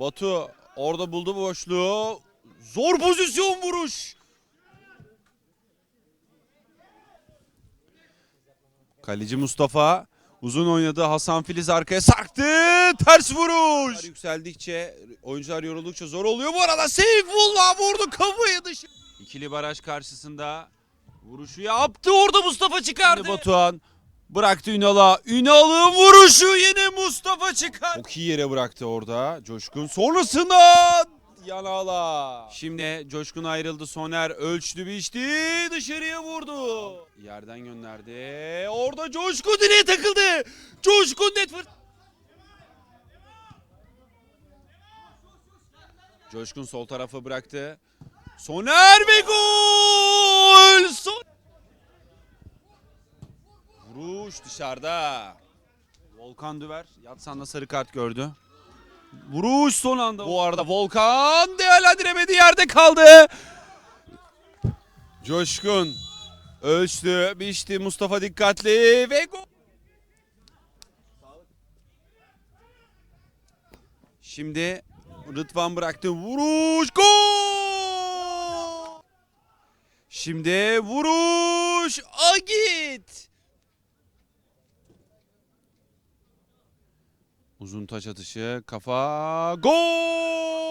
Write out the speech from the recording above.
Batu orada buldu boşluğu. Zor pozisyon vuruş. Kaleci Mustafa uzun oynadı. Hasan Filiz arkaya sarktı. Ters vuruş. Yükseldikçe oyuncular yoruldukça zor oluyor. Bu arada Seyfullah vurdu kafayı dışı. İkili baraj karşısında vuruşu yaptı. Orada Mustafa çıkardı. Batuhan bıraktı Ünal'a. Ünal'ın vuruşu yine Mustafa çıkar. Çok iyi yere bıraktı orada Coşkun. Sonrasında Yanala. Şimdi Coşkun ayrıldı. Soner ölçtü biçti. Dışarıya vurdu. Yerden gönderdi. Orada Coşkun direğe takıldı. Coşkun net fırt- Coşkun sol tarafa bıraktı. Soner ve gol! Son... Vuruş dışarıda. Volkan Düver Yatsan'da sarı kart gördü. Vuruş son anda. Bu arada Volkan değerlendiremedi yerde kaldı. Coşkun ölçtü, biçti Mustafa dikkatli ve gol. Şimdi Rıdvan bıraktı. Vuruş gol. Şimdi vuruş Agit. Uzun taç atışı kafa gol.